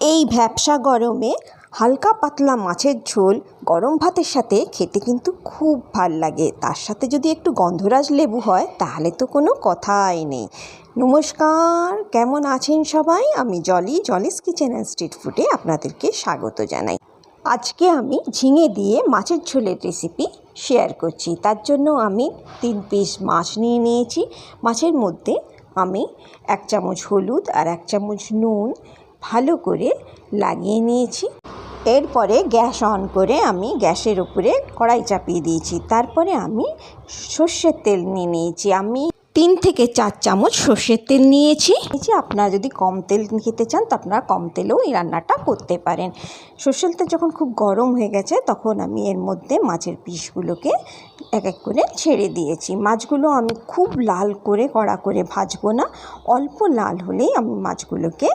এই ভ্যাপসা গরমে হালকা পাতলা মাছের ঝোল গরম ভাতের সাথে খেতে কিন্তু খুব ভালো লাগে। তার সাথে যদি একটু গন্ধরাজ লেবু হয়, তাহলে তো কোনো কথাই নেই। নমস্কার, কেমন আছেন সবাই? আমি Jolly, Jolly's kitchen and street ফুডে আপনাদেরকে স্বাগত জানাই। আজকে আমি ঝিঙে দিয়ে মাছের ঝোলের রেসিপি শেয়ার করছি। তার জন্য আমি তিন পিস মাছ নিয়ে নিয়েছি। মাছের মধ্যে আমি এক চামচ হলুদ আর এক চামচ নুন ভালো করে লাগিয়ে নিয়েছি। এরপরে গ্যাস অন করে আমি গ্যাসের উপরে কড়াই চাপিয়ে দিয়েছি। তারপরে আমি সর্ষের তেল নিয়ে নিয়েছি। আমি তিন থেকে চার চামচ সর্ষের তেল নিয়েছি। নিয়েছি আপনারা যদি কম তেল খেতে চান, তো আপনারা কম তেলেও এই রান্নাটা করতে পারেন। সর্ষের তেল যখন খুব গরম হয়ে গেছে, তখন আমি এর মধ্যে মাছের পিসগুলোকে এক এক করে ছেড়ে দিয়েছি। মাছগুলো আমি খুব লাল করে, কড়া করে ভাজবো না। অল্প লাল হলেই আমি মাছগুলোকে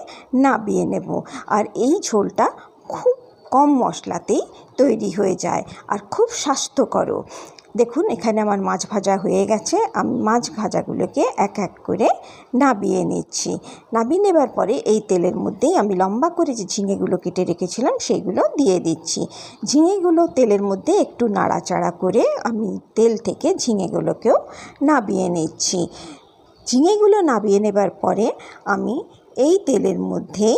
নাবিয়ে নেব। আর এই ঝোলটা খুব কম মশলাতেই তৈরি হয়ে যায়। আর খুব স্বাস্থ্যকরও। দেখুন, এখানে আমার মাছ ভাজা হয়ে গেছে। আমি মাছ ভাজাগুলোকে এক এক করে নাবিয়ে নিচ্ছি। নাবিয়ে নেবার পরে এই তেলের মধ্যেই আমি লম্বা করে যে ঝিঙেগুলো কেটে রেখেছিলাম সেইগুলো দিয়ে দিচ্ছি। ঝিঙেগুলো তেলের মধ্যে একটু নাড়াচাড়া করে আমি তেল থেকে ঝিঙেগুলোকেও নাবিয়ে নিচ্ছি। ঝিঙেগুলো নাবিয়ে নেবার পরে আমি এই তেলের মধ্যেই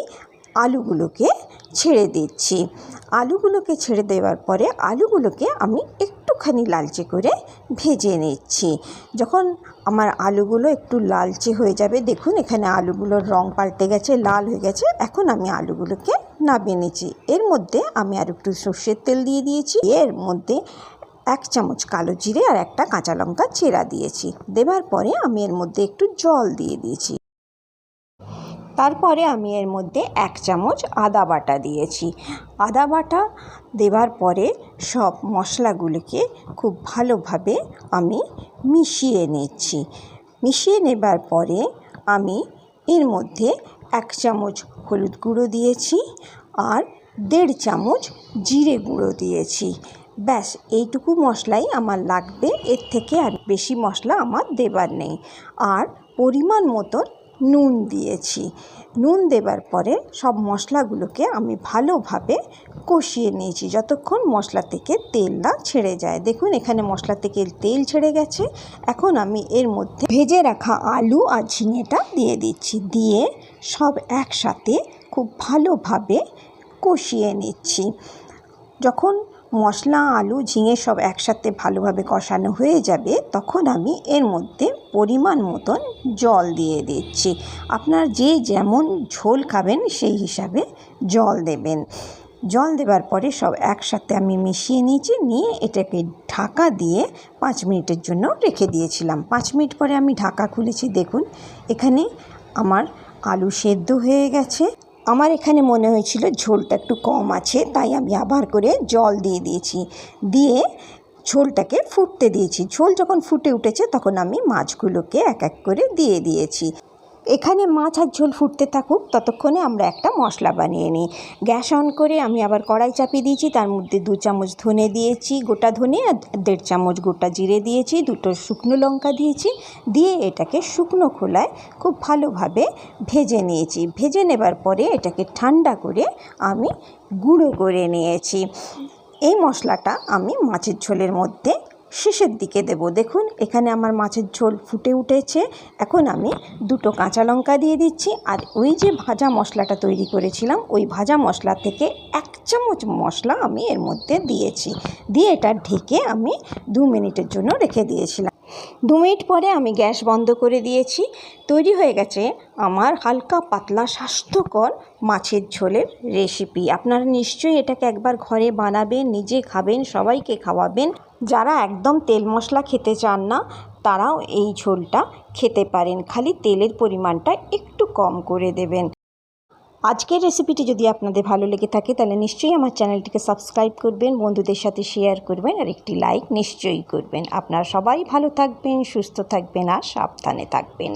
আলুগুলোকে ছেড়ে দিচ্ছি। আলুগুলোকে ছেড়ে দেওয়ার পরে আলুগুলোকে আমি একটুখানি লালচে করে ভেজে নিচ্ছি। যখন আমার আলুগুলো একটু লালচে হয়ে যাবে, দেখুন এখানে আলুগুলোর রং পাল্টে গেছে, লাল হয়ে গেছে। এখন আমি আলুগুলোকে নামিয়ে নিচ্ছি। এর মধ্যে আমি আর একটু সর্ষের তেল দিয়ে দিয়েছি। এর মধ্যে এক চামচ কালো জিরে আর একটা কাঁচা লঙ্কা চেরা দিয়েছি। দেবার পরে আমি এর মধ্যে একটু জল দিয়ে দিয়েছি। তারপরে আমি এর মধ্যে এক চামচ আদা বাটা দিয়েছি। আদা বাটা দেওয়ার পরে সব মশলাগুলিকে খুব ভালোভাবে আমি মিশিয়ে নিচ্ছি। মিশিয়ে নেবার পরে আমি এর মধ্যে এক চামচ হলুদ গুঁড়ো দিয়েছি আর দেড় চামচ জিরে গুঁড়ো দিয়েছি। ব্যাস, এইটুকু মশলাই আমার লাগবে। এর থেকে আর বেশি মশলা আমার দেবার নেই। আর পরিমাণ মতন নুন দিয়েছি। নুন দেবার পরে সব মশলাগুলোকে আমি ভালোভাবে কষিয়ে নিয়েছি যতক্ষণ মশলা থেকে তেল না ছেড়ে যায়। দেখুন, এখানে মশলা থেকে তেল ছেড়ে গেছে। এখন আমি এর মধ্যে ভেজে রাখা আলু আর ঝিঙেটা দিয়ে দিচ্ছি। দিয়ে সব একসাথে খুব ভালোভাবে কষিয়ে নিচ্ছি। যখন মশলা, আলু, ঝিঙে সব একসাথে ভালোভাবে কষানো হয়ে যাবে, তখন আমি এর মধ্যে পরিমাণ মতন জল দিয়ে দিচ্ছি। আপনার যে যেমন ঝোল খাবেন, সেই হিসাবে জল দেবেন। জল দেবার পরে সব একসাথে আমি মিশিয়ে নিয়েছি, নিয়ে এটাকে ঢাকা দিয়ে পাঁচ মিনিটের জন্য রেখে দিয়েছিলাম। পাঁচ মিনিট পরে আমি ঢাকা খুলেছি, দেখুন, এখানে আমার আলু সেদ্ধ হয়ে গেছে। আমার এখানে মনে হয়েছিল ঝোলটা একটু কম আছে, তাই আমি আবার করে জল দিয়ে দিয়েছি। দিয়ে ঝোলটাকে ফুটতে দিয়েছি। ঝোল যখন ফুটে উঠেছে, তখন আমি মাছগুলোকে এক এক করে দিয়ে দিয়েছি। এখানে মাছ আর ঝোল ফুটতে থাকুক, ততক্ষণে আমরা একটা মশলা বানিয়ে নিই। গ্যাস অন করে আমি আবার কড়াই চাপিয়ে দিয়েছি, তার মধ্যে দু চামচ ধনে দিয়েছি, গোটা ধনে আর দেড় চামচ গোটা জিরে দিয়েছি, দুটো শুকনো লঙ্কা দিয়েছি, দিয়ে এটাকে শুকনো খোলায় খুব ভালোভাবে ভেজে নিয়েছি। ভেজে নেবার পরে এটাকে ঠান্ডা করে আমি গুঁড়ো করে নিয়েছি। এই মশলাটা আমি মাছের ঝোলের মধ্যে শেষের দিকে দেব। দেখুন, এখানে আমার মাছের ঝোল ফুটে উঠেছে। এখন আমি দুটো কাঁচা লঙ্কা দিয়ে দিচ্ছি। আর ওই যে ভাজা মশলাটা তৈরি করেছিলাম, ওই ভাজা মশলা থেকে এক চামচ মশলা আমি এর মধ্যে দিয়েছি। দিয়ে এটা ঢেকে আমি দু মিনিটের জন্য রেখে দিয়েছিলাম। দু মিনিট পরে আমি গ্যাস বন্ধ করে দিয়েছি। তৈরি হয়ে গেছে আমার হালকা পাতলা স্বাস্থ্যকর মাছের ঝোলের রেসিপি আপনারা নিশ্চয়ই এটাকে একবার ঘরে বানাবেন, নিজে খাবেন, সবাইকে খাওয়াবেন। যারা একদম তেল মশলা খেতে চান না, তারাও এই ঝোলটা খেতে পারেন। খালি তেলের পরিমাণটা একটু কম করে দেবেন। আজকের রেসিপিটি যদি আপনাদের ভালো লেগে থাকে, তাহলে নিশ্চয়ই আমার চ্যানেলটিকে সাবস্ক্রাইব করবেন, বন্ধুদের সাথে শেয়ার করবেন আর একটি লাইক নিশ্চয়ই করবেন। আপনারা সবাই ভালো থাকবেন, সুস্থ থাকবেন আর সাবধানে থাকবেন।